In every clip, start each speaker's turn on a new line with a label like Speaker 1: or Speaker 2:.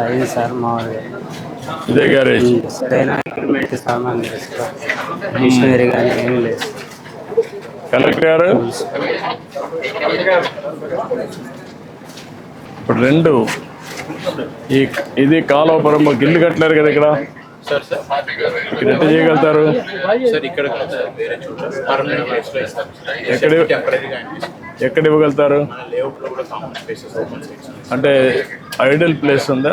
Speaker 1: అయింది సార్ మామూలుగా
Speaker 2: ఇదే గ్యారేజ్
Speaker 1: సరైన ఎక్విప్మెంట్ సామాన్ లేదు సార్. మిషనరీ కానీ ఏం లేదు.
Speaker 2: కలెక్టర్ గారు? ఇప్పుడు రెండు. ఈ ఇది కాలువపురం గిల్లు కట్టలేరు కదా ఇక్కడ?
Speaker 3: సార్ సార్
Speaker 2: ఇక్కడ ఎట్ట చేయగలుగుతారు ఎక్కడ? ఇవ్వగలుగుతారు? అంటే ఐడల్ ప్లేస్ ఉందా?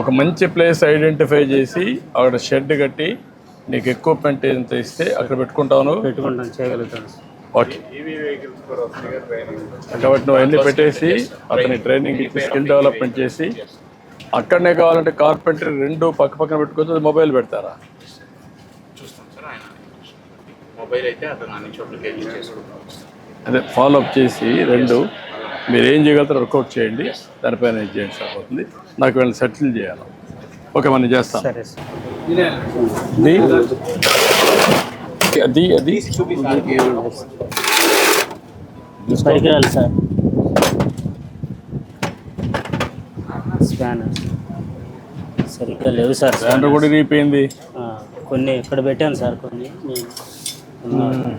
Speaker 2: ఒక మంచి ప్లేస్ ఐడెంటిఫై చేసి అక్కడ షెడ్ కట్టి నీకు ఎక్కువ పెంట ఎంత ఇస్తే అక్కడ పెట్టుకుంటావు నువ్వు?
Speaker 1: పెట్టుకుంటాం చేయగలుగుతాం. సార్
Speaker 2: ఓకే కాబట్టి నువ్వు అన్ని పెట్టేసి అతని ట్రైనింగ్ ఇచ్చి స్కిల్ డెవలప్మెంట్ చేసి అక్కడనే కావాలంటే కార్పెంటరీ రెండు పక్క పక్కన పెట్టుకోవచ్చు మొబైల్ పెడతారా?
Speaker 3: చూస్తాం సార్ ఆయన మొబైల్ అయితే అతను అన్ని చోట్లకి వెళ్ళి చేసుకుంటాం
Speaker 2: అదే ఫాలో అప్ చేసి రెండు మీరు ఏం చేయగలుగుతారో వర్కౌట్ చేయండి. దానిపైన ఇది చేయండి సరిపోతుంది నాకు వీళ్ళని సెటిల్ చేయాలి. ఓకే మనం చేస్తాం
Speaker 1: సరే సార్.
Speaker 2: అది అది
Speaker 1: పరికరాలు సార్. స్కానర్ సరిగ్గా లేవు సార్
Speaker 2: దాంట్లో కూడా ఇరిగిపోయింది.
Speaker 1: ఆ, కొన్ని ఇక్కడ పెట్టాను సార్ కొన్ని నేను ఉన్న-